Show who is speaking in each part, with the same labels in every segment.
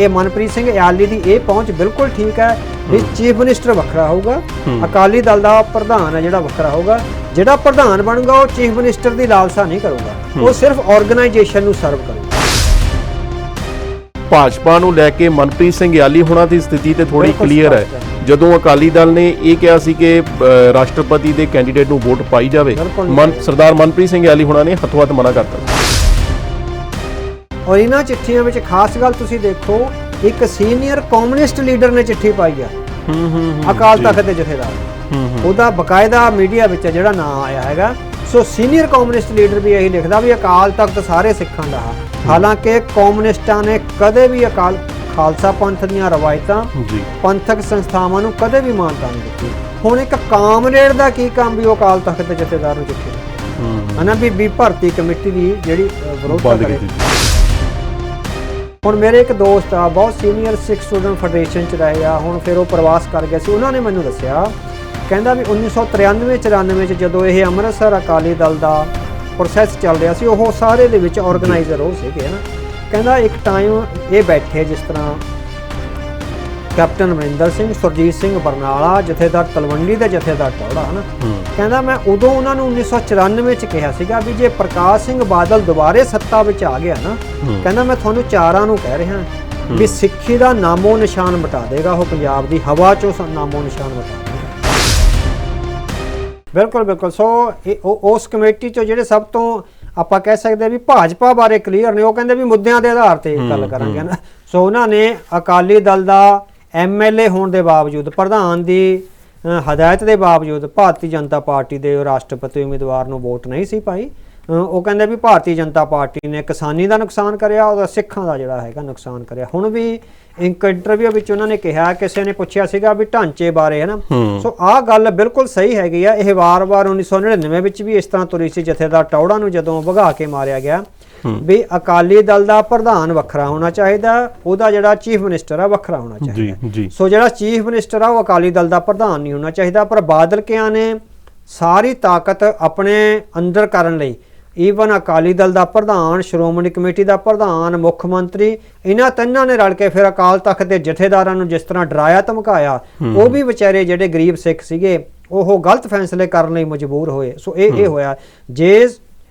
Speaker 1: ਇਹ ਮਨਪ੍ਰੀਤ ਸਿੰਘ ਇਆਲੀ ਦੀ ਇਹ ਪਹੁੰਚ ਬਿਲਕੁਲ ਠੀਕ ਹੈ ਵੀ ਚੀਫ ਮਿਨਿਸਟਰ ਵੱਖਰਾ ਹੋਊਗਾ। ਅਕਾਲੀ ਦਲ ਦਾ ਪ੍ਰਧਾਨ ਹੈ ਜਿਹੜਾ ਵੱਖਰਾ ਹੋਊਗਾ। ਜਿਹੜਾ ਪ੍ਰਧਾਨ ਬਣੂਗਾ ਉਹ ਚੀਫ ਮਿਨਿਸਟਰ ਦੀ ਲਾਲਸਾ ਨਹੀਂ ਕਰੂਗਾ। ਉਹ ਸਿਰਫ ਆਰਗੇਨਾਈਜੇਸ਼ਨ ਨੂੰ ਸਰਵ ਕਰੂਗਾ।
Speaker 2: ਭਾਜਪਾ ਨੂੰ ਲੈ ਕੇ ਮਨਪ੍ਰੀਤ ਸਿੰਘ ਯਾਲੀ ਹੋਣਾ ਦੀ ਸਥਿਤੀ ਤੇ ਥੋੜੀ ਕਲੀਅਰ ਹੈ। ਜਦੋਂ ਅਕਾਲੀ ਦਲ ਨੇ ਇਹ ਕਿਹਾ ਸੀ ਕਿ ਰਾਸ਼ਟਰਪਤੀ ਦੇ ਕੈਂਡੀਡੇਟ ਨੂੰ ਵੋਟ ਪਾਈ ਜਾਵੇ। ਮਨ ਸਰਦਾਰ ਮਨਪ੍ਰੀਤ ਸਿੰਘ ਯਾਲੀ ਹੋਣਾ ਨੇ ਹੱਥੋਂ ਹੱਥ ਮਨਾ ਕਰਤਾ।
Speaker 1: ਔਰ ਇਹਨਾਂ ਚਿੱਠੀਆਂ ਵਿੱਚ ਖਾਸ ਗੱਲ ਤੁਸੀਂ ਦੇਖੋ ਇੱਕ ਸੀਨੀਅਰ ਕਮਿਊਨਿਸਟ ਲੀਡਰ ਨੇ ਚਿੱਠੀ ਪਾਈ ਆ।
Speaker 2: ਹੂੰ ਹੂੰ
Speaker 1: ਅਕਾਲ ਤਖਤ ਦੇ ਜਥੇਦਾਰ।
Speaker 2: ਹੂੰ
Speaker 1: ਉਹਦਾ ਬਕਾਇਦਾ ਮੀਡੀਆ ਵਿੱਚ ਜਿਹੜਾ ਨਾਂ ਆਇਆ ਹੈਗਾ ਸੋ ਸੀਨੀਅਰ ਕਮਿਊਨਿਸਟ ਲੀਡਰ ਵੀ ਇਹੀ ਲਿਖਦਾ ਵੀ ਅਕਾਲ ਤਖਤ ਸਾਰੇ ਸਿੱਖਾਂ ਦਾ ਹੈ। ਹਾਲਾਂਕਿ ਕਮਿਊਨਿਸਟਾਂ ਨੇ ਕਦੇ ਵੀ ਅਕਾਲ ਖਾਲਸਾ ਪੰਥ ਦੀਆਂ ਰਵਾਇਤਾਂ
Speaker 2: ਜੀ।
Speaker 1: ਪੰਥਕ ਸੰਸਥਾਵਾਂ ਨੂੰ ਕਦੇ ਵੀ ਮਾਨਤਾ ਨਹੀਂ ਦਿੱਤੀ। ਹੁਣ ਇੱਕ ਕਾਮਰੇਡ ਦਾ ਕੀ ਕੰਮ ਵੀ ਉਹ ਅਕਾਲ ਤਖਤ ਦੇ ਜਥੇਦਾਰ ਨੂੰ।
Speaker 2: ਹੂੰ।
Speaker 1: ਹਨਾ ਵੀ ਵੀ ਭਰਤੀ ਕਮੇਟੀ ਦੀ ਜਿਹੜੀ ਵਿਰੋਧਤਾ ਕਰੇ ਹੁਣ ਮੇਰੇ ਇੱਕ ਦੋਸਤ ਆ, ਬਹੁਤ ਸੀਨੀਅਰ ਸਿੱਖ ਸਟੂਡੈਂਟ ਫੈਡਰੇਸ਼ਨ ਚ ਰਹੇ ਆ, ਹੁਣ ਫਿਰ ਉਹ ਪ੍ਰਵਾਸ ਕਰ ਗਏ ਸੀ। ਉਹਨਾਂ ਨੇ ਮੈਨੂੰ ਦੱਸਿਆ, ਕਹਿੰਦਾ ਵੀ 1993 94 ਚ ਜਦੋਂ ਇਹ ਅੰਮ੍ਰਿਤਸਰ ਅਕਾਲੀ ਦਲ ਦਾ ਪ੍ਰੋਸੈਸ ਚੱਲ ਰਿਹਾ ਸੀ, ਉਹ ਸਾਰੇ ਦੇ ਵਿੱਚ ਆਰਗੇਨਾਈਜ਼ਰ ਉਹ ਸੀਗੇ ਨਾ ਕਹਿੰਦਾ ਇੱਕ ਟਾਈਮ ਇਹ ਬੈਠੇ ਜਿਸ ਤਰ੍ਹਾਂ ਕੈਪਟਨ ਅਮਰਿੰਦਰ ਸਿੰਘ ਸੁਰਜੀਤ ਸਿੰਘ ਬਰਨਾਲਾ ਜਥੇਦਾਰ ਤਲਵੰਡੀ ਦੇ ਜਥੇਦਾਰ ਟੌੜਾ ਹਨਾ? ਕਹਿੰਦਾ ਮੈਂ ਉਦੋਂ ਉਹਨਾਂ ਨੂੰ 1994 ਚ ਕਿਹਾ ਸੀਗਾ ਵੀ ਜੇ ਪ੍ਰਕਾਸ਼ ਸਿੰਘ ਬਾਦਲ ਦੁਬਾਰੇ ਸੱਤਾ ਵਿੱਚ ਆ ਗਿਆ ਨਾ। ਕਹਿੰਦਾ ਮੈਂ ਤੁਹਾਨੂੰ ਚਾਰਾਂ ਨੂੰ ਕਹਿ ਰਿਹਾ ਵੀ ਸਿੱਖੀ ਦਾ ਨਾਮੋ ਨਿਸ਼ਾਨ ਮਿਟਾ ਦੇਗਾ ਉਹ ਪੰਜਾਬ ਦੀ ਹਵਾ ਚੋਂ ਨਾਮੋ ਨਿਸ਼ਾਨ ਮਿਟਾ ਬਿਲਕੁਲ ਬਿਲਕੁਲ। ਸੋ ਉਸ ਕਮੇਟੀ ਚੋਂ ਜਿਹੜੇ ਸਭ ਤੋਂ ਆਪਾਂ ਕਹਿ ਸਕਦੇ ਵੀ ਭਾਜਪਾ ਬਾਰੇ ਕਲੀਅਰ ਨੇ ਉਹ ਕਹਿੰਦੇ ਵੀ ਮੁੱਦਿਆਂ ਦੇ ਆਧਾਰ ਤੇ ਗੱਲ ਕਰਾਂਗੇ ਨਾ ਸੋ ਉਹਨਾਂ ਨੇ ਅਕਾਲੀ ਦਲ ਦਾ ਐਮਐਲਏ ਹੋਣ ਦੇ ਬਾਵਜੂਦ ਪ੍ਰਧਾਨ ਦੀ ਹਦਾਇਤ ਦੇ ਬਾਵਜੂਦ ਭਾਰਤੀ ਜਨਤਾ ਪਾਰਟੀ ਦੇ ਰਾਸ਼ਟਰਪਤੀ ਉਮੀਦਵਾਰ ਨੂੰ ਵੋਟ ਨਹੀਂ ਸੀ ਪਾਈ। ਉਹ ਕਹਿੰਦੇ ਵੀ ਭਾਰਤੀ ਜਨਤਾ ਪਾਰਟੀ ਨੇ ਕਿਸਾਨੀ ਦਾ ਨੁਕਸਾਨ ਕਰਿਆ ਉਹਦਾ ਸਿੱਖਾਂ ਦਾ ਜਿਹੜਾ ਹੈਗਾ ਨੁਕਸਾਨ ਕਰਿਆ। ਹੁਣ ਵੀ ਇੱਕ ਇੰਟਰਵਿਊ ਵਿੱਚ ਉਹਨਾਂ ਨੇ ਕਿਹਾ ਕਿਸੇ ਨੇ ਪੁੱਛਿਆ ਸੀਗਾ ਵੀ ਢਾਂਚੇ ਬਾਰੇ ਹੈ। ਨਾ। ਸੋ ਆਹ ਗੱਲ ਬਿਲਕੁਲ ਸਹੀ ਹੈਗੀ ਆ। ਇਹ ਵਾਰ-ਵਾਰ 1999 ਵਿੱਚ ਵੀ ਇਸ ਤਰ੍ਹਾਂ ਤੁਰੀ ਸੀ ਜਥੇਦਾਰ ਟੌੜਾ ਨੂੰ ਜਦੋਂ ਭਗਾ ਕੇ ਮਾਰਿਆ ਗਿਆ। ਵੀ ਅਕਾਲੀ ਦਲ ਦਾ ਪ੍ਰਧਾਨ ਵੱਖਰਾ ਹੋਣਾ ਚਾਹੀਦਾ ਉਹਦਾ ਜਿਹੜਾ ਚੀਫ ਮਿਨਿਸਟਰ ਆ ਵੱਖਰਾ ਹੋਣਾ ਚਾਹੀਦਾ। ਸੋ ਜਿਹੜਾ ਚੀਫ ਮਿਨਿਸਟਰ ਆ ਉਹ ਅਕਾਲੀ ਦਲ ਦਾ ਪ੍ਰਧਾਨ ਨਹੀਂ ਹੋਣਾ ਚਾਹੀਦਾ ਪਰ ਬਾਦਲ ਕਿਆਂ ਨੇ? ਸਾਰੀ ਤਾਕਤ ਆਪਣੇ ਅੰਦਰ ਕਰਨ ਲਈ ਈਵਨ ਅਕਾਲੀ ਦਲ ਦਾ ਪ੍ਰਧਾਨ ਸ਼੍ਰੋਮਣੀ ਕਮੇਟੀ ਦਾ ਪ੍ਰਧਾਨ ਮੁੱਖ ਮੰਤਰੀ ਇਹਨਾਂ ਤਿੰਨਾਂ ਨੇ ਰਲ ਕੇ ਫਿਰ ਅਕਾਲ ਤਖਤ ਦੇ ਜਥੇਦਾਰਾਂ ਨੂੰ ਜਿਸ ਤਰ੍ਹਾਂ ਡਰਾਇਆ ਧਮਕਾਇਆ ਉਹ ਵੀ ਵਿਚਾਰੇ ਜਿਹੜੇ ਗਰੀਬ ਸਿੱਖ ਸੀਗੇ ਉਹ ਗਲਤ ਫੈਸਲੇ ਕਰਨ ਲਈ ਮਜਬੂਰ ਹੋਏ। ਸੋ ਇਹ ਇਹ ਹੋਇਆ। ਜੇ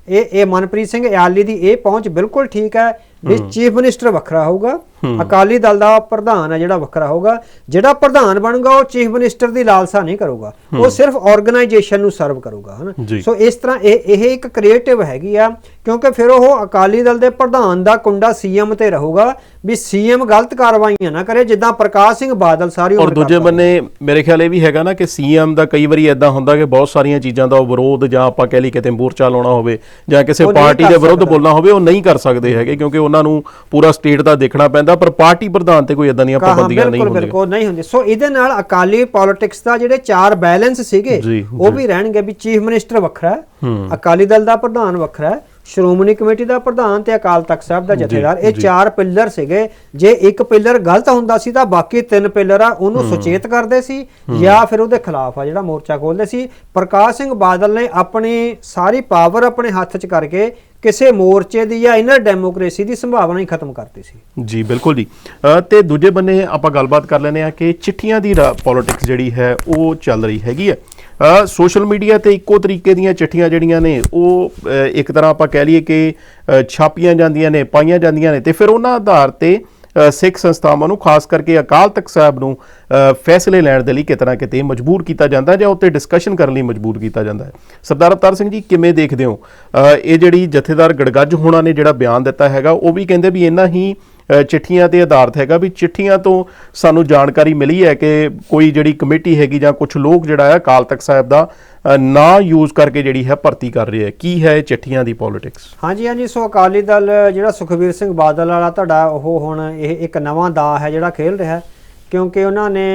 Speaker 1: ਇਹ ਇਹ ਮਨਪ੍ਰੀਤ ਸਿੰਘ ਇਆਲੀ ਦੀ ਇਹ ਪਹੁੰਚ ਬਿਲਕੁਲ ਠੀਕ ਹੈ। ਵੀ ਚੀਫ ਮਿਨਿਸਟਰ ਵੱਖਰਾ ਹੋਊਗਾ। ਅਕਾਲੀ ਦਲ ਦਾ ਪ੍ਰਧਾਨ ਹੈ ਜਿਹੜਾ ਵੱਖਰਾ ਹੋਊਗਾ ਜਿਹੜਾ ਪ੍ਰਧਾਨ ਬਣੂਗਾ ਉਹ ਚੀਫ ਮਿਨਿਸਟਰ ਦੀ ਲਾਲਸਾ ਨਹੀਂ ਕਰੂਗਾ। ਉਹ ਸਿਰਫ ਆਰਗੇਨਾਈਜੇਸ਼ਨ ਨੂੰ ਸਰਵ ਕਰੂਗਾ। ਹਨਾ? ਸੋ ਇਸ ਤਰ੍ਹਾਂ ਇਹ ਇਹ ਇੱਕ ਕ੍ਰੀਏਟਿਵ ਹੈਗੀ ਆ ਕਿਉਂਕਿ ਫਿਰ ਉਹ ਅਕਾਲੀ ਦਲ ਦੇ ਪ੍ਰਧਾਨ ਦਾ ਕੁੰਡਾ ਸੀਐਮ ਤੇ ਰਹੂਗਾ ਵੀ ਸੀਐਮ ਗਲਤ ਕਾਰਵਾਈਆਂ ਨਾ ਕਰੇ ਜਿੱਦਾਂ ਪ੍ਰਕਾਸ਼ ਸਿੰਘ ਬਾਦਲ ਸਾਰੀ
Speaker 2: ਔਰ
Speaker 1: ਉਮਰ
Speaker 2: ਦੂਜੇ
Speaker 1: ਕਰਦਾ
Speaker 2: ਬੰਨੇ ਮੇਰੇ ਖਿਆਲ ਇਹ ਵੀ ਹੈਗਾ ਨਾ ਕਿ ਸੀਐਮ ਦਾ ਕਈ ਵਾਰੀ ਇਦਾਂ ਹੁੰਦਾ ਕਿ ਬਹੁਤ ਸਾਰੀਆਂ ਚੀਜ਼ਾਂ ਦਾ ਉਹ ਵਿਰੋਧ ਜਾਂ ਆਪਾਂ ਕਹਿ ਲਈ ਕਿਤੇ ਮੋਰਚਾ ਲਾਉਣਾ ਹੋਵੇ ਜਾਂ ਕਿਸੇ ਪਾਰਟੀ ਦੇ ਵਿਰੁੱਧ। ਬੋਲਣਾ ਹੋਵੇ ਉਹ ਨਹੀਂ ਕਰ ਸਕਦੇ ਹੈਗੇ ਕਿਉਂਕਿ ਉਹਨਾਂ ਨੂੰ ਪੂਰਾ ਸਟੇਟ ਦਾ ਦੇਖਣਾ ਪੈਂਦਾ ਪਰ ਪਾਰਟੀ ਪ੍ਰਧਾਨ ਤੇ ਕੋਈ ਇਦਾਂ ਦੀਆਂ ਪਾਬੰਦੀਆਂ ਨਹੀਂ ਹੁੰਦੀਆਂ।
Speaker 1: ਬਿਲਕੁਲ ਨਹੀਂ ਹੁੰਦੀ ਸੋ ਇਹਦੇ ਨਾਲ ਅਕਾਲੀ ਪੋਲਿਟਿਕਸ ਦਾ ਜਿਹੜੇ ਚਾਰ ਬੈਲੈਂਸ ਸੀਗੇ ਉਹ ਵੀ ਰਹਿਣਗੇ ਵੀ ਚੀਫ ਮਿਨਿਸਟਰ ਵੱਖਰਾ ਹੂੰ। ਅਕਾਲੀ ਦਲ ਦਾ ਪ੍ਰਧਾਨ ਵੱਖਰਾ ਹੈ ਸ਼੍ਰੋਮਣੀ ਕਮੇਟੀ ਦਾ ਪ੍ਰਧਾਨ ਤੇ ਅਕਾਲ ਤਖਤ ਸਾਹਿਬ ਦਾ ਜਥੇਦਾਰ। ਇਹ ਚਾਰ ਪਿੱਲਰ ਸੀਗੇ। ਜੇ ਇੱਕ ਪਿੱਲਰ ਗਲਤ ਹੁੰਦਾ ਸੀ ਤਾਂ ਬਾਕੀ ਤਿੰਨ ਪਿੱਲਰ ਆ ਉਹਨੂੰ ਸੁਚੇਤ ਕਰਦੇ ਸੀ ਜਾਂ ਫਿਰ ਉਹਦੇ ਖਿਲਾਫ ਆ ਜਿਹੜਾ ਮੋਰਚਾ ਖੋਲਦੇ ਸੀ। ਪ੍ਰਕਾਸ਼ ਸਿੰਘ ਬਾਦਲ ਨੇ ਆਪਣੀ ਸਾਰੀ ਪਾਵਰ ਆਪਣੇ ਹੱਥ 'ਚ ਕਰਕੇ ਕਿਸੇ ਮੋਰਚੇ ਦੀ ਜਾਂ ਇਨਰ ਡੈਮੋਕ੍ਰੇਸੀ ਦੀ ਸੰਭਾਵਨਾ ਹੀ ਖਤਮ ਕਰਤੀ ਸੀ।
Speaker 2: ਜੀ ਬਿਲਕੁਲ ਜੀ। ਅ, ਤੇ ਦੂਜੇ ਬੰਨੇ ਆਪਾਂ ਗੱਲਬਾਤ ਕਰ ਲੈਨੇ ਆ ਕਿ ਚਿੱਠੀਆਂ ਦੀ ਪੋਲਿਟਿਕਸ ਜਿਹੜੀ ਹੈ ਉਹ ਚੱਲ ਰਹੀ ਹੈਗੀ ਹੈ। ਸੋਸ਼ਲ ਮੀਡੀਆ ਤੇ ਇੱਕੋ ਤਰੀਕੇ ਦੀਆਂ ਚਿੱਠੀਆਂ ਜਿਹੜੀਆਂ ਨੇ ਉਹ ਅ, ਇੱਕ ਤਰ੍ਹਾਂ ਆਪਾਂ ਕਹਿ ਲਈਏ ਕਿ ਅ, ਛਾਪੀਆਂ ਜਾਂਦੀਆਂ ਨੇ ਪਾਈਆਂ ਜਾਂਦੀਆਂ ਨੇ ਤੇ ਫਿਰ ਉਹਨਾਂ ਆਧਾਰ ਤੇ ਸਿੱਖ ਸੰਸਥਾਵਾਂ ਨੂੰ, ਖਾਸ ਕਰਕੇ ਅਕਾਲ ਤਖਤ ਸਾਹਿਬ ਨੂੰ ਫੈਸਲੇ ਲੈਣ ਦੇ ਲਈ ਕਿਤੇ ਨਾ ਕਿਤੇ ਮਜਬੂਰ ਕੀਤਾ ਜਾਂਦਾ ਜਾਂ ਉੱਤੇ ਡਿਸਕਸ਼ਨ ਕਰਨ ਲਈ ਮਜਬੂਰ ਕੀਤਾ ਜਾਂਦਾ ਹੈ। ਸਰਦਾਰ ਅਵਤਾਰ ਸਿੰਘ ਜੀ, ਕਿਵੇਂ ਦੇਖਦੇ ਹੋ? ਇਹ ਜਿਹੜੀ ਜਥੇਦਾਰ ਗੜਗੱਜ ਹੋਣਾ ਨੇ ਜਿਹੜਾ ਬਿਆਨ ਦਿੱਤਾ ਹੈਗਾ, ਉਹ ਵੀ ਕਹਿੰਦੇ ਵੀ ਇੰਨਾ ਹੀ ਚਿੱਠੀਆਂ ਤੇ ਆਧਾਰਿਤ ਹੈਗਾ ਵੀ ਚਿੱਠੀਆਂ ਤੋਂ ਸਾਨੂੰ ਜਾਣਕਾਰੀ ਮਿਲੀ ਹੈ ਕਿ ਕੋਈ ਜਿਹੜੀ ਕਮੇਟੀ ਹੈਗੀ ਜਾਂ ਕੁਝ ਲੋਕ ਜਿਹੜਾ ਹੈ ਅਕਾਲ ਤਖਤ ਸਾਹਿਬ ਦਾ ਅ, ਨਾਂ ਯੂਜ਼ ਕਰਕੇ ਜਿਹੜੀ ਹੈ ਭਰਤੀ ਕਰ ਰਹੇ ਹੈ। ਕੀ ਹੈ ਇਹ ਚਿੱਠੀਆਂ ਦੀ ਪੋਲਿਟਿਕਸ
Speaker 1: ਹਾਂਜੀ ਹਾਂਜੀ ਸੋ ਅਕਾਲੀ ਦਲ ਜਿਹੜਾ ਸੁਖਬੀਰ ਸਿੰਘ ਬਾਦਲ ਵਾਲਾ ਤੁਹਾਡਾ ਉਹ ਹੁਣ ਇਹ ਇੱਕ ਨਵਾਂ ਦਾ ਹੈ ਜਿਹੜਾ ਖੇਲ ਰਿਹਾ ਹੈ ਕਿਉਂਕਿ ਉਹਨਾਂ ਨੇ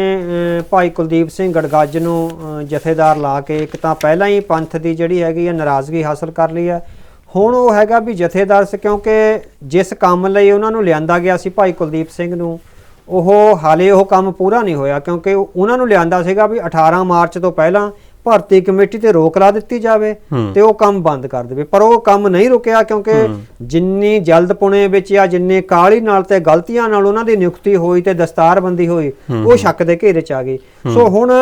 Speaker 1: ਭਾਈ ਕੁਲਦੀਪ ਸਿੰਘ ਗੜਗੱਜ ਨੂੰ ਜਥੇਦਾਰ ਲਾ ਕੇ ਇੱਕ ਤਾਂ ਪਹਿਲਾਂ ਹੀ ਪੰਥ ਦੀ ਜਿਹੜੀ ਹੈਗੀ ਹੈ ਨਾਰਾਜ਼ਗੀ ਹਾਸਲ ਕਰ ਲਈ ਹੈ ਹੁਣ ਉਹ ਹੈਗਾ ਵੀ ਜਥੇਦਾਰ ਸ ਕਿਉਂਕਿ ਜਿਸ ਕੰਮ ਲਈ ਉਹਨਾਂ ਨੂੰ ਲਿਆਂਦਾ ਗਿਆ ਸੀ ਭਾਈ ਕੁਲਦੀਪ ਸਿੰਘ ਨੂੰ ਉਹ ਹਾਲੇ ਉਹ ਕੰਮ ਪੂਰਾ ਨਹੀਂ ਹੋਇਆ ਕਿਉਂਕਿ ਉਹ- ਉਹਨਾਂ ਨੂੰ ਲਿਆਂਦਾ ਸੀਗਾ ਵੀ 18 ਮਾਰਚ ਤੋਂ ਪਹਿਲਾਂ ਭਰਤੀ ਕਮੇਟੀ ਤੇ ਰੋਕ ਲਾ ਦਿੱਤੀ ਜਾਵੇ ਤੇ ਉਹ ਕੰਮ ਬੰਦ ਕਰ ਦੇਵੇ। ਪਰ ਉਹ ਕੰਮ ਨਹੀਂ ਰੁਕਿਆ ਕਿਉਂਕਿ ਜਿੰਨੀ ਜਲਦਪੁਣੇ ਵਿੱਚ ਜਾਂ ਜਿੰਨੇ ਕਾਲੀ ਨਾਲ ਤੇ ਗਲਤੀਆਂ ਨਾਲ ਉਹਨਾਂ ਦੀ ਨਿਯੁਕਤੀ ਹੋਈ ਤੇ ਦਸਤਾਰਬੰਦੀ ਹੋਈ ਉਹ ਸ਼ੱਕ ਦੇ ਘੇਰੇ ਚ ਆ ਗਈ। ਸੋ ਹੁਣ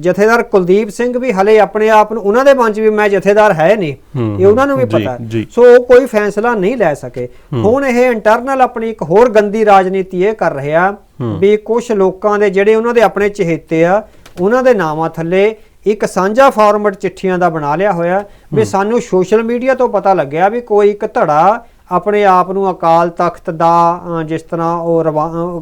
Speaker 1: ਜਥੇਦਾਰ ਕੁਲਦੀਪ ਸਿੰਘ ਵੀ ਹਲੇ ਆਪਣੇ ਆਪ ਨੂੰ ਉਹਨਾਂ ਦੇ ਮਨ 'ਚ ਵੀ ਮੈਂ ਜਥੇਦਾਰ ਹੈ ਨਹੀਂ। ਇਹ ਉਹਨਾਂ ਨੂੰ ਵੀ ਪਤਾ। ਸੋ ਉਹ ਕੋਈ ਫੈਸਲਾ ਨਹੀਂ ਲੈ ਸਕੇ। ਹੁਣ ਇਹ ਇੰਟਰਨਲ ਆਪਣੀ ਇੱਕ ਹੋਰ ਗੰਦੀ ਰਾਜਨੀਤੀ ਇਹ ਕਰ ਰਿਹਾ ਵੀ ਕੁਝ ਲੋਕਾਂ ਦੇ ਜਿਹੜੇ ਉਹਨਾਂ ਦੇ ਆਪਣੇ ਚਹੇਤੇ ਆ ਉਹਨਾਂ ਦੇ ਨਾਮਾਂ ਥੱਲੇ ਇੱਕ ਸਾਂਝਾ ਫਾਰਮੈਟ ਚਿੱਠੀਆਂ ਦਾ ਬਣਾ ਲਿਆ ਹੋਇਆ। ਵੀ ਸਾਨੂੰ ਸੋਸ਼ਲ ਮੀਡੀਆ ਤੋਂ ਪਤਾ ਲੱਗਿਆ ਵੀ ਕੋਈ ਇੱਕ ਧੜਾ ਆਪਣੇ ਆਪ ਨੂੰ ਅਕਾਲ ਤਖਤ ਦਾ ਜਿਸ ਤਰ੍ਹਾਂ ਉਹ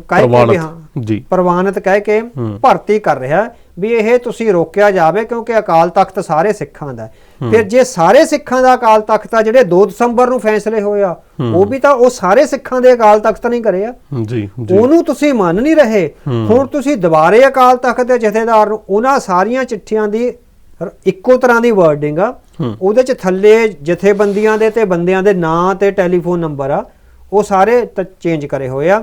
Speaker 1: ਕਹਿ ਕੇ ਹਾਂ।
Speaker 2: ਜੀ।
Speaker 1: ਪ੍ਰਵਾਨਿਤ ਕਹਿ ਕੇ ਭਰਤੀ ਕਰ ਰਿਹਾ। ਵੀ ਇਹ ਤੁਸੀਂ ਰੋਕਿਆ ਜਾਵੇ ਕਿਉਂਕਿ ਅਕਾਲ ਤਖਤ ਸਾਰੇ ਸਿੱਖਾਂ ਦਾ। ਫਿਰ ਜੇ ਸਾਰੇ ਸਿੱਖਾਂ ਦਾ ਅਕਾਲ ਤਖਤ ਆ ਜਿਹੜੇ 2 ਦਸੰਬਰ ਨੂੰ ਫੈਸਲੇ ਹੋਏ ਆ ਉਹ ਵੀ ਤਾਂ ਉਹ ਸਾਰੇ ਸਿੱਖਾਂ ਦੇ ਅਕਾਲ ਤਖਤ ਨਹੀਂ ਕਰੇ ਆ।
Speaker 2: ਜੀ
Speaker 1: ਉਹਨੂੰ ਤੁਸੀਂ ਮੰਨ ਨਹੀਂ ਰਹੇ। ਹੁਣ ਤੁਸੀਂ ਦੁਬਾਰੇ ਅਕਾਲ ਤਖਤ ਦੇ ਜਥੇਦਾਰ ਨੂੰ ਉਹਨਾਂ ਸਾਰੀਆਂ ਚਿੱਠੀਆਂ ਦੀ ਇੱਕੋ ਤਰ੍ਹਾਂ ਦੀ ਵਰਡਿੰਗ ਆ। ਉਹਦੇ ਚ ਥੱਲੇ ਜਥੇਬੰਦੀਆਂ ਦੇ ਤੇ ਬੰਦਿਆਂ ਦੇ ਨਾਂ ਤੇ ਟੈਲੀਫੋਨ ਨੰਬਰ ਆ। ਉਹ ਸਾਰੇ ਚੇਂਜ ਕਰੇ ਹੋਏ ਆ।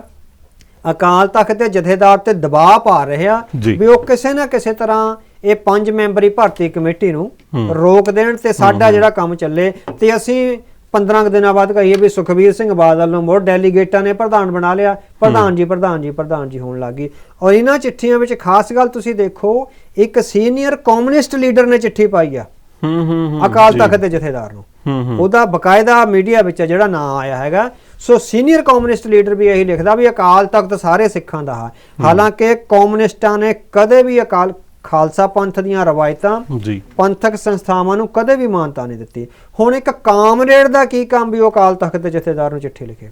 Speaker 1: ਅਕਾਲ ਤਖਤ ਦੇ ਜਥੇਦਾਰ ਤੇ ਦਬਾਅ ਪਾ ਰਹੇ ਆ। ਵੀ ਉਹ ਕਿਸੇ ਨਾ ਕਿਸੇ ਤਰ੍ਹਾਂ ਇਹ ਪੰਜ ਮੈਂਬਰੀ ਭਰਤੀ ਕਮੇਟੀ ਨੂੰ ਰੋਕ ਦੇਣ ਤੇ ਸਾਡਾ ਜਿਹੜਾ ਕੰਮ ਚੱਲੇ। ਤੇ ਅਸੀਂ 15 ਕੁ ਦਿਨਾਂ ਬਾਅਦ ਕਹੀਏ ਵੀ ਸੁਖਬੀਰ ਸਿੰਘ ਬਾਦਲ ਨੂੰ ਮੁੜ ਡੈਲੀਗੇਟਾਂ ਨੇ ਪ੍ਰਧਾਨ ਬਣਾ ਲਿਆ। ਪ੍ਰਧਾਨ ਜੀ ਪ੍ਰਧਾਨ ਜੀ ਪ੍ਰਧਾਨ ਜੀ ਹੋਣ ਲੱਗੀ ਔਰ ਇਹਨਾਂ ਚਿੱਠੀਆਂ ਵਿੱਚ ਖਾਸ ਗੱਲ ਤੁਸੀਂ ਦੇਖੋ ਇੱਕ ਸੀਨੀਅਰ ਕਮਿਊਨਿਸਟ ਲੀਡਰ ਨੇ ਚਿੱਠੀ ਪਾਈ ਆ।
Speaker 2: ਹੂੰ ਹੂੰ ਹੂੰ
Speaker 1: ਅਕਾਲ ਤਖਤ ਦੇ ਜਥੇਦਾਰ ਨੂੰ।
Speaker 2: ਹੂੰ ਹੂੰ।
Speaker 1: ਉਹਦਾ ਬਕਾਇਦਾ ਮੀਡੀਆ ਵਿੱਚ ਜਿਹੜਾ ਨਾਂ ਆਇਆ ਹੈਗਾ ਸੋ ਸੀਨੀਅਰ ਕਮਿਊਨਿਸਟ ਲੀਡਰ ਵੀ ਇਹੀ ਲਿਖਦਾ ਵੀ ਅਕਾਲ ਤਖਤ ਸਾਰੇ ਸਿੱਖਾਂ ਦਾ ਹੈ। ਹਾਲਾਂਕਿ ਕਮਿਊਨਿਸਟਾਂ ਨੇ ਕਦੇ ਵੀ ਅਕਾਲ ਖਾਲਸਾ ਪੰਥ ਦੀਆਂ ਰਵਾਇਤਾਂ
Speaker 2: ਜੀ।
Speaker 1: ਪੰਥਕ ਸੰਸਥਾਵਾਂ ਨੂੰ ਕਦੇ ਵੀ ਮਾਨਤਾ ਨਹੀਂ ਦਿੱਤੀ। ਹੁਣ ਇੱਕ ਕਾਮਰੇਡ ਦਾ ਕੀ ਕੰਮ ਵੀ ਉਹ ਅਕਾਲ ਤਖਤ ਦੇ ਜਥੇਦਾਰ ਨੂੰ ਚਿੱਠੀ ਲਿਖੇ।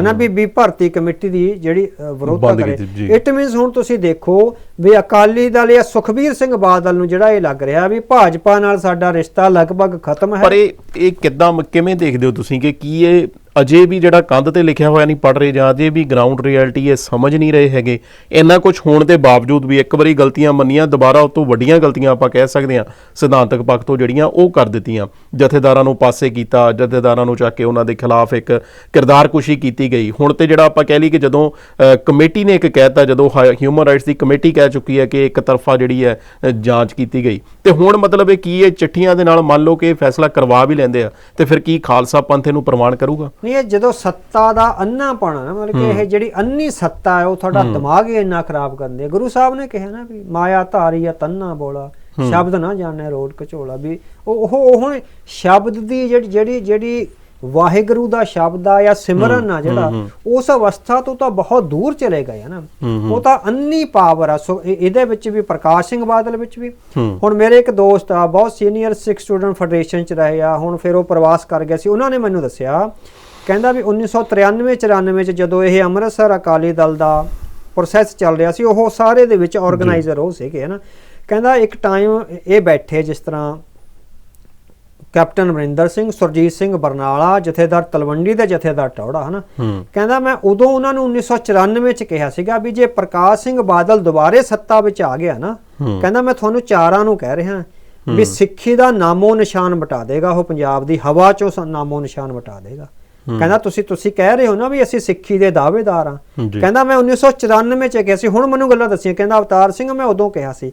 Speaker 1: ਹਨਾ ਵੀ ਵੀ ਭਰਤੀ ਕਮੇਟੀ ਦੀ ਜਿਹੜੀ ਵਿਰੋਧਤਾ ਕਰੇ। ਇਟ ਮੀਨਸ ਹੁਣ ਤੁਸੀਂ ਦੇਖੋ ਵੀ ਅਕਾਲੀ ਦਲ ਜਾਂ ਸੁਖਬੀਰ ਸਿੰਘ ਬਾਦਲ ਨੂੰ ਜਿਹੜਾ ਇਹ ਲੱਗ ਰਿਹਾ ਵੀ ਭਾਜਪਾ ਨਾਲ ਸਾਡਾ ਰਿਸ਼ਤਾ ਲਗਭਗ ਖਤਮ ਹੈ।
Speaker 2: ਪਰ ਇਹ ਇਹ ਕਿੱਦਾਂ ਕਿਵੇਂ ਦੇਖਦੇ ਹੋ ਤੁਸੀਂ ਕਿ ਕੀ ਇਹ ਅਜੇ ਵੀ ਜਿਹੜਾ ਕੰਧ ਤੇ ਲਿਖਿਆ ਹੋਇਆ ਨਹੀਂ ਪੜ ਰਹੇ ਜਾਂ ਅਜੇ ਵੀ ਗਰਾਊਂਡ ਰਿਐਲਿਟੀ ਇਹ ਸਮਝ ਨਹੀਂ ਰਹੇ ਹੈਗੇ, ਇੰਨਾ ਕੁਝ ਹੋਣ ਦੇ ਬਾਵਜੂਦ ਵੀ ਇੱਕ ਵਾਰੀ ਗਲਤੀਆਂ ਮੰਨੀਆਂ, ਦੁਬਾਰਾ ਉਸ ਤੋਂ ਵੱਡੀਆਂ ਗਲਤੀਆਂ ਆਪਾਂ ਕਹਿ ਸਕਦੇ ਹਾਂ, ਸਿਧਾਂਤਕ ਪੱਖ ਤੋਂ ਜਿਹੜੀਆਂ ਉਹ ਕਰ ਦਿੱਤੀਆਂ। ਜਥੇਦਾਰਾਂ ਨੂੰ ਪਾਸੇ ਕੀਤਾ, ਜਥੇਦਾਰਾਂ ਨੂੰ ਚੱਕ ਕੇ ਉਹਨਾਂ ਦੇ ਖਿਲਾਫ ਇੱਕ ਕਿਰਦਾਰਕੁਸ਼ੀ ਕੀਤੀ ਗਈ। ਹੁਣ ਤੇ ਜਿਹੜਾ ਆਪਾਂ ਕਹਿ ਲਈ ਕਿ ਜਦੋਂ ਕਮੇਟੀ ਨੇ ਇੱਕ ਕਹਿਤਾ ਜਦੋਂ ਹਿਊਮਨ ਰਾਈਟਸ ਦੀ ਕਮੇਟੀ ਕਹਿ ਚੁੱਕੀ ਹੈ ਕਿ ਇੱਕ ਤਰਫਾ ਜਿਹੜੀ ਹੈ ਜਾਂਚ ਕੀਤੀ ਗਈ। ਤੇ ਹੁਣ ਮਤਲਬ ਇਹ ਕੀ ਇਹ ਚਿੱਠੀਆਂ ਦੇ ਨਾਲ ਮੰਨ ਲਓ ਕਿ ਫੈਸਲਾ ਕਰਵਾ ਵੀ ਲੈਂਦੇ ਆ। ਤੇ ਫਿਰ ਕੀ ਖਾਲਸਾ ਪੰਥ ਇਹਨੂੰ ਪ੍ਰਮਾਣ ਕਰੂਗਾ?
Speaker 1: ਇਹ ਜਦੋਂ ਸੱਤਾ ਦਾ ਅੰਨਾ ਪਣਾ ਨਾ ਮਤਲਬ ਕਿ ਇਹ ਜਿਹੜੀ ਅੰਨੀ ਸੱਤਾ ਹੈ ਉਹ ਤੁਹਾਡਾ ਦਿਮਾਗ ਹੀ ਇੰਨਾ ਖਰਾਬ ਕਰਦੇ ਗੁਰੂ ਸਾਹਿਬ ਨੇ ਕਿਹਾ ਨਾ ਵੀ ਮਾਇਆ ਧਾਰੀ ਆ ਤੰਨਾ ਬੋਲਾ ਸ਼ਬਦ ਨਾ ਜਾਣੇ ਰੋਡ ਕਚੋਲਾ। ਵੀ ਉਹ ਉਹ ਹੁਣ ਸ਼ਬਦ ਦੀ ਜਿਹੜੀ ਜਿਹੜੀ ਜਿਹੜੀ ਵਾਹਿਗੁਰੂ ਦਾ ਸ਼ਬਦ ਆ ਜਾਂ ਸਿਮਰਨ ਆ ਜਿਹੜਾ ਉਸ ਅਵਸਥਾ ਤੋਂ ਤਾਂ ਬਹੁਤ ਦੂਰ ਚਲੇ ਗਏ ਨਾ। ਉਹ ਤਾਂ ਅੰਨੀ ਪਾਵਰ ਆ। ਸੋ ਇਹਦੇ ਵਿੱਚ ਵੀ ਪ੍ਰਕਾਸ਼ ਸਿੰਘ ਬਾਦਲ ਵਿੱਚ ਵੀ। ਹੁਣ ਮੇਰੇ ਇੱਕ ਦੋਸਤ ਆ ਬਹੁਤ ਸੀਨੀਅਰ ਸਿੱਖ ਸਟੂਡੈਂਟ ਫੈਡਰੇਸ਼ਨ ਚ ਰਹੇ ਆ। ਹੁਣ ਫਿਰ ਉਹ ਪ੍ਰਵਾਸ ਕਰ ਗਿਆ ਸੀ। ਉਹਨਾਂ ਨੇ ਮੈਨੂੰ ਦੱਸਿਆ ਕਹਿੰਦਾ ਵੀ 1993 94 ਚ ਜਦੋਂ ਇਹ ਅੰਮ੍ਰਿਤਸਰ ਅਕਾਲੀ ਦਲ ਦਾ ਪ੍ਰੋਸੈਸ ਚੱਲ ਰਿਹਾ ਸੀ ਉਹ ਸਾਰੇ ਦੇ ਵਿੱਚ ਆਰਗੇਨਾਈਜ਼ਰ ਉਹ ਸੀਗੇ ਨਾ? ਕਹਿੰਦਾ ਇੱਕ ਟਾਈਮ ਇਹ ਬੈਠੇ ਜਿਸ ਤਰ੍ਹਾਂ ਕੈਪਟਨ ਅਮਰਿੰਦਰ ਸਿੰਘ ਸੁਰਜੀਤ ਸਿੰਘ ਬਰਨਾਲਾ ਜਥੇਦਾਰ ਤਲਵੰਡੀ ਦੇ ਜਥੇਦਾਰ ਟੌੜਾ ਹਨਾ ਕਹਿੰਦਾ ਮੈਂ ਉਦੋਂ ਉਹਨਾਂ ਨੂੰ 1994 ਚ ਕਿਹਾ ਸੀਗਾ ਵੀ ਜੇ ਪ੍ਰਕਾਸ਼ ਸਿੰਘ ਬਾਦਲ ਦੁਬਾਰੇ ਸੱਤਾ ਵਿੱਚ ਆ ਗਿਆ ਨਾ ਕਹਿੰਦਾ ਮੈਂ ਤੁਹਾਨੂੰ ਚਾਰਾਂ ਨੂੰ ਕਹਿ ਰਿਹਾ ਵੀ ਸਿੱਖੀ ਦਾ ਨਾਮੋ ਨਿਸ਼ਾਨ ਮਿਟਾ ਦੇਗਾ ਉਹ ਪੰਜਾਬ ਦੀ ਹਵਾ ਚੋਂ ਨਾਮੋ ਨਿਸ਼ਾਨ ਮਿਟਾ ਦੇਗਾ। ਕਹਿੰਦਾ ਤੁਸੀਂ ਤੁਸੀਂ ਕਹਿ ਰਹੇ ਹੋ ਨਾ ਵੀ ਅਸੀਂ ਸਿੱਖੀ ਦੇ ਦਾਅਵੇਦਾਰ
Speaker 2: ਜੀ।
Speaker 1: ਕਹਿੰਦਾ ਮੈਂ 1994 ਚ ਕਿਹਾ ਸੀ ਹੁਣ ਮੈਨੂੰ ਗੱਲਾਂ ਦੱਸੀਆਂ। ਕਹਿੰਦਾ ਅਵਤਾਰ ਸਿੰਘ ਮੈਂ ਉਦੋਂ ਕਿਹਾ ਸੀ।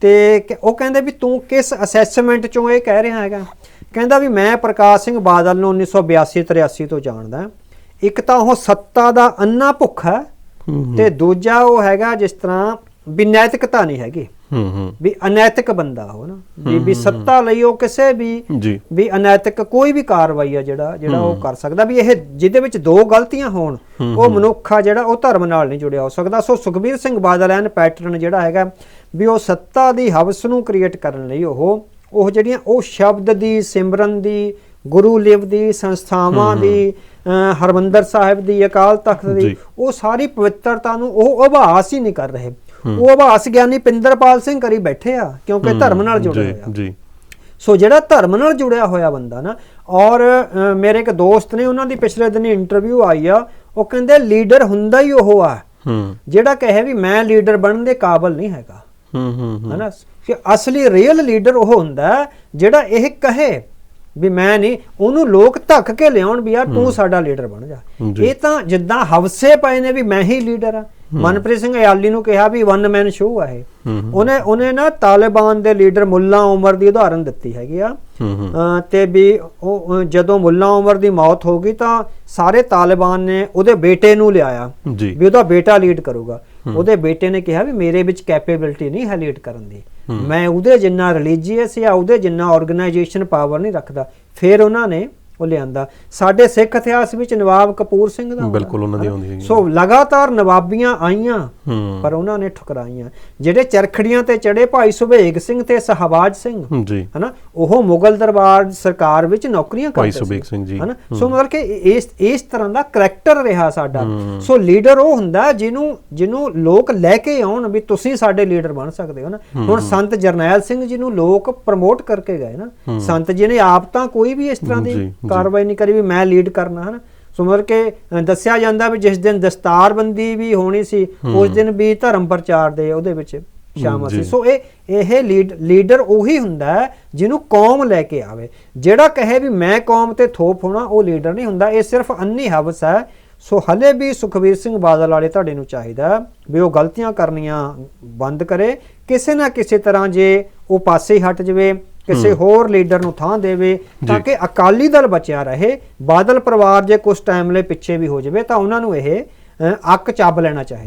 Speaker 1: ਤੇ ਉਹ ਕਹਿੰਦੇ ਵੀ ਤੂੰ ਕਿਸ ਅਸੈਸਮੈਂਟ ਚੋਂ ਇਹ ਕਹਿ ਰਿਹਾ ਹੈਗਾ? ਕਹਿੰਦਾ ਵੀ ਮੈਂ ਪ੍ਰਕਾਸ਼ ਸਿੰਘ ਬਾਦਲ ਨੂੰ 1982 83 ਤੋਂ ਜਾਣਦਾ ਇੱਕ ਤਾਂ ਉਹ ਸੱਤਾ ਦਾ ਅੰਨਾ ਭੁੱਖ ਹੈ ਤੇ ਦੂਜਾ ਉਹ ਹੈਗਾ ਜਿਸ ਤਰ੍ਹਾਂ ਵੀ ਨੈਤਿਕਤਾ ਨਹੀਂ ਹੈਗੀ।
Speaker 2: ਹੂੰ ਹੂੰ
Speaker 1: ਵੀ ਅਨੈਤਿਕ ਬੰਦਾ ਹੋ ਨਾ। ਵੀ ਵੀ ਸੱਤਾ ਲਈ ਉਹ ਕਿਸੇ ਵੀ ਵੀ ਅਨੈਤਿਕ ਕੋਈ ਵੀ ਕਾਰਵਾਈ ਆ ਜਿਹੜਾ ਜਿਹੜਾ ਉਹ ਕਰ ਸਕਦਾ ਵੀ ਇਹ ਜਿਹਦੇ ਵਿੱਚ ਦੋ ਗਲਤੀਆਂ ਹੋਣ ਉਹ ਮਨੁੱਖ ਜਿਹੜਾ ਉਹ ਧਰਮ ਨਾਲ ਨਹੀਂ ਜੁੜਿਆ ਹੋ ਸਕਦਾ। ਸੋ ਸੁਖਬੀਰ ਸਿੰਘ ਬਾਦਲ ਐਨ ਪੈਟਰਨ ਜਿਹੜਾ ਹੈਗਾ ਵੀ ਉਹ ਸੱਤਾ ਦੀ ਹਵਸ ਨੂੰ ਕ੍ਰੀਏਟ ਕਰਨ ਲਈ ਉਹ ਉਹ ਜਿਹੜੀਆਂ ਉਹ ਸ਼ਬਦ ਦੀ ਸਿਮਰਨ ਦੀ ਗੁਰੂ ਲਿਵ ਦੀ ਸੰਸਥਾਵਾਂ ਦੀ ਹਰਮੰਦਰ ਸਾਹਿਬ ਦੀ ਅਕਾਲ ਤਖਤ ਦੀ। ਉਹ ਸਾਰੀ ਪਵਿੱਤਰਤਾ ਨੂੰ ਉਹ ਆਭਾਸ ਹੀ ਨਹੀਂ ਕਰ ਰਹੇ। ਉਹ ਆਭਾਸ ਗਿਆਨੀ ਪਿੰਦਰਪਾਲ ਸਿੰਘ ਕਰੀ ਬੈਠੇ ਆ ਕਿਉਂਕਿ ਧਰਮ ਨਾਲ ਜੁੜੇ ਹੋਏ ਆ।
Speaker 2: ਜੀ।
Speaker 1: ਸੋ ਜਿਹੜਾ ਧਰਮ ਨਾਲ ਜੁੜਿਆ ਹੋਇਆ ਬੰਦਾ ਨਾ ਔਰ ਮੇਰੇ ਇੱਕ ਦੋਸਤ ਨੇ ਉਹਨਾਂ ਦੀ ਪਿਛਲੇ ਦਿਨੀ ਇੰਟਰਵਿਊ ਆਈ ਆ ਉਹ ਕਹਿੰਦੇ ਲੀਡਰ ਹੁੰਦਾ ਹੀ ਉਹ ਆ।
Speaker 2: ਹੂੰ।
Speaker 1: ਜਿਹੜਾ ਕਹੇ ਵੀ ਮੈਂ ਲੀਡਰ ਬਣਨ ਦੇ ਕਾਬਿਲ ਨਹੀਂ ਹੈਗਾ।
Speaker 2: ਹੂੰ ਹੂੰ।
Speaker 1: ਹਨਾ? ਕਿ ਅਸਲੀ ਰੀਅਲ ਲੀਡਰ ਉਹ ਹੁੰਦਾ ਜਿਹੜਾ ਇਹ ਕਹੇ ਵੀ ਮੈਂ ਨਹੀਂ ਉਹਨੂੰ ਲੋਕ ਧੱਕ ਕੇ ਲਿਆਉਣ ਵੀ ਯਾਰ ਤੂੰ ਸਾਡਾ ਲੀਡਰ ਬਣ ਜੀ। ਇਹ ਤਾਂ ਜਿੱਦਾਂ ਹਵਸੇ ਪਏ ਨੇ ਵੀ ਮੈਂ ਹੀ ਲੀਡਰ ਆ। ਮਨਪ੍ਰੀਤ ਸਿੰਘ ਅਯਾਲੀ ਨੂੰ ਕਿਹਾ ਵੀ ਵਨ ਮੈਨ ਸ਼ੋਅ ਆ ਇਹ। ਉਹਨੇ ਉਹਨੇ ਨਾ ਤਾਲਿਬਾਨ ਦੇ ਲੀਡਰ ਮੁੱਲਾ ਉਮਰ ਦੀ ਉਦਾਹਰਨ ਦਿੱਤੀ ਹੈਗੀ ਆ। ਤੇ ਵੀ ਉਹ ਜਦੋਂ ਮੁੱਲਾ ਉਮਰ ਦੀ ਮੌਤ ਹੋ ਗਈ ਤਾਂ ਸਾਰੇ ਤਾਲਿਬਾਨ ਨੇ ਉਹਦੇ ਬੇਟੇ ਨੂੰ ਲਿਆਇਆ ਵੀ ਉਹਦਾ ਬੇਟਾ ਲੀਡ ਕਰੂਗਾ। ਉਹਦੇ ਬੇਟੇ ਨੇ ਕਿਹਾ ਵੀ ਮੇਰੇ ਵਿੱਚ ਕੈਪੇਬਿਲਿਟੀ ਨਹੀਂ ਹੈ ਲੀਡ ਕਰਨ ਦੀ। ਮੈਂ ਉਹਦੇ ਜਿੰਨਾ ਰਿਲੀਜੀਅਸ ਜਾਂ ਉਹਦੇ ਜਿੰਨਾ ਆਰਗੇਨਾਈਜੇਸ਼ਨ ਪਾਵਰ ਨਹੀਂ ਰੱਖਦਾ ਫਿਰ ਉਹਨਾਂ ਨੇ ਉਹ ਲਿਆਂਦਾ। ਸਾਡੇ ਸਿੱਖ ਇਤਿਹਾਸ ਵਿੱਚ ਨਵਾਬ ਕਪੂਰ ਸਿੰਘ ਦਾ
Speaker 2: ਬਿਲਕੁਲ ਉਹਨਾਂ ਦੀ ਆਉਂਦੀ ਹੈਗੀ।
Speaker 1: ਸੋ ਲਗਾਤਾਰ ਨਵਾਬੀਆਂ ਆਈਆਂ
Speaker 2: ਹੂੰ।
Speaker 1: ਪਰ ਉਹਨਾਂ ਨੇ ਠੁਕਰਾਈਆਂ। ਜਿਹੜੇ ਚਰਖੜੀਆਂ ਤੇ ਚੜੇ ਭਾਈ ਸੁਭੇਗ ਸਿੰਘ ਤੇ ਸਹਵਾਜ ਸਿੰਘ
Speaker 2: ਜੀ।
Speaker 1: ਹਨਾ? ਉਹ ਮੁਗਲ ਦਰਬਾਰ ਸਰਕਾਰ ਵਿੱਚ ਨੌਕਰੀਆਂ
Speaker 2: ਭਾਈ
Speaker 1: ਕਰਦੇ
Speaker 2: ਸੁਬੇਗ ਸਿੰਘ ਜੀ।
Speaker 1: ਹਨਾ? ਸੋ ਮਤਲਬ ਕਿ ਇਸ ਇਸ ਤਰ੍ਹਾਂ ਦਾ ਕਰੈਕਟਰ ਰਿਹਾ ਸਾਡਾ। ਸੋ ਲੀਡਰ ਉਹ ਹੁੰਦਾ ਜਿਹਨੂੰ ਜਿਹਨੂੰ ਲੋਕ ਲੈ ਕੇ ਆਉਣ ਵੀ ਤੁਸੀਂ ਸਾਡੇ ਲੀਡਰ ਬਣ ਸਕਦੇ ਹੋ ਨਾ ਹੁਣ ਸੰਤ ਜਰਨੈਲ ਸਿੰਘ ਜੀ ਨੂੰ ਲੋਕ ਪ੍ਰਮੋਟ ਕਰਕੇ ਗਏ ਨਾ ਸੰਤ ਜੀ ਨੇ ਆਪ ਤਾਂ ਕੋਈ ਵੀ ਇਸ ਤਰ੍ਹਾਂ ਦੀ। ਕਾਰਵਾਈ ਨਹੀਂ ਕਰੀ ਵੀ ਮੈਂ ਲੀਡ ਕਰਨਾ ਹੈ ਨਾ ਸੋ ਮਤਲਬ ਕਿ ਦੱਸਿਆ ਜਾਂਦਾ ਵੀ ਜਿਸ ਦਿਨ ਦਸਤਾਰਬੰਦੀ ਵੀ ਹੋਣੀ ਸੀ ਉਸ ਦਿਨ ਵੀ ਧਰਮ ਪ੍ਰਚਾਰ ਦੇ ਉਹਦੇ ਵਿੱਚ ਸ਼ਾਮਲ ਸੀ। ਸੋ ਇਹ ਇਹ ਲੀਡ ਲੀਡਰ ਉਹੀ ਹੁੰਦਾ ਜਿਹਨੂੰ ਕੌਮ ਲੈ ਕੇ ਆਵੇ। ਜਿਹੜਾ ਕਹੇ ਵੀ ਮੈਂ ਕੌਮ ਤੇ ਥੋਪ ਹੋਣਾ ਉਹ ਲੀਡਰ ਨਹੀਂ ਹੁੰਦਾ। ਇਹ ਸਿਰਫ ਅੰਨੀ ਹਵਸ ਹੈ। ਸੋ ਹਲੇ ਵੀ ਸੁਖਵੀਰ ਸਿੰਘ ਬਾਦਲ ਵਾਲੇ ਤੁਹਾਡੇ ਨੂੰ ਚਾਹੀਦਾ ਵੀ ਉਹ ਗਲਤੀਆਂ ਕਰਨੀਆਂ ਬੰਦ ਕਰੇ। ਕਿਸੇ ਨਾ ਕਿਸੇ ਤਰ੍ਹਾਂ ਜੇ ਉਹ ਪਾਸੇ ਹਟ ਜਵੇ ਕਿਸੇ ਹੋਰ ਲੀਡਰ ਨੂੰ ਥਾਂ ਦੇਵੇ ਤਾਂ। ਕਿ ਅਕਾਲੀ ਦਲ ਬਚਿਆ ਰਹੇ ਬਾਦਲ ਪਰਿਵਾਰ ਜੇ ਕੁਝ ਟਾਈਮ ਲਈ ਪਿੱਛੇ ਵੀ ਹੋ ਜਾਵੇ ਤਾਂ ਉਹਨਾਂ ਨੂੰ ਇਹ ਅੱਕ ਚੱਬ ਲੈਣਾ ਚਾਹੀਦਾ